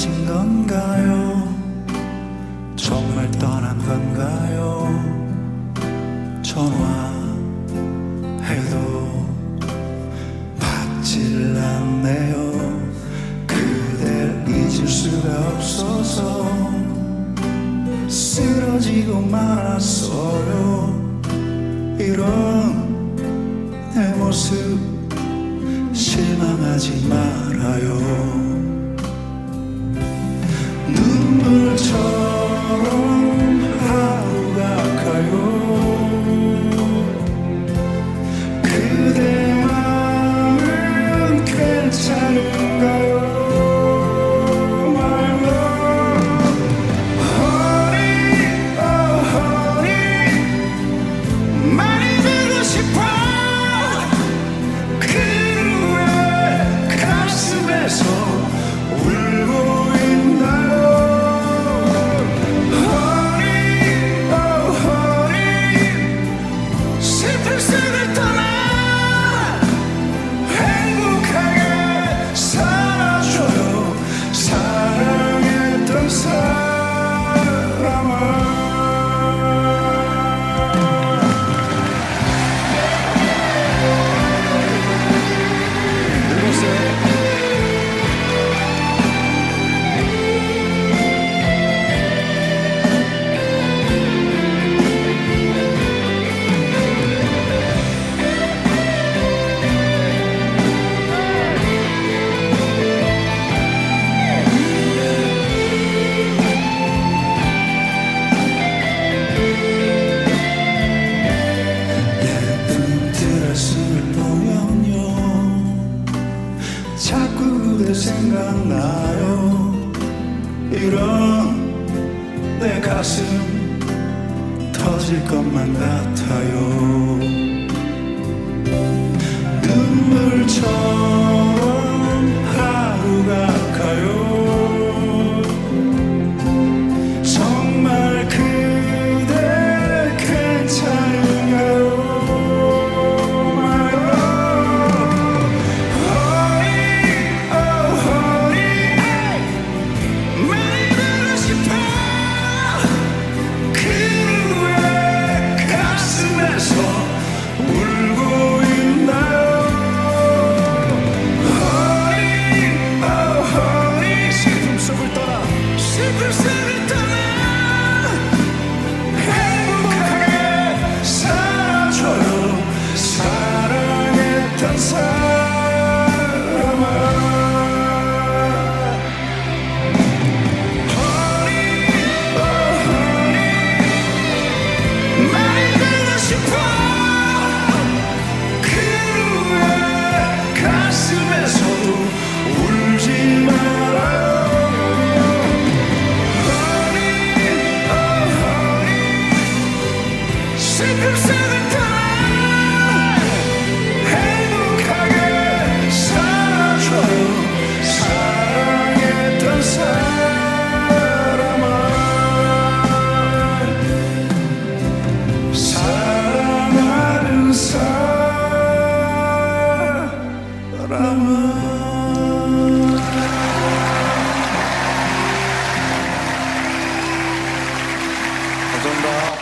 사라진 건가요? 정말 떠난 건가요? 전화해도 받질 않네요 그댈 잊을 수가 없어서 쓰러지고 말았어요 이런 내 모습 실망하지 말아요 생각나요. 이런 내 가슴 터질 것만 같아요. 눈물처럼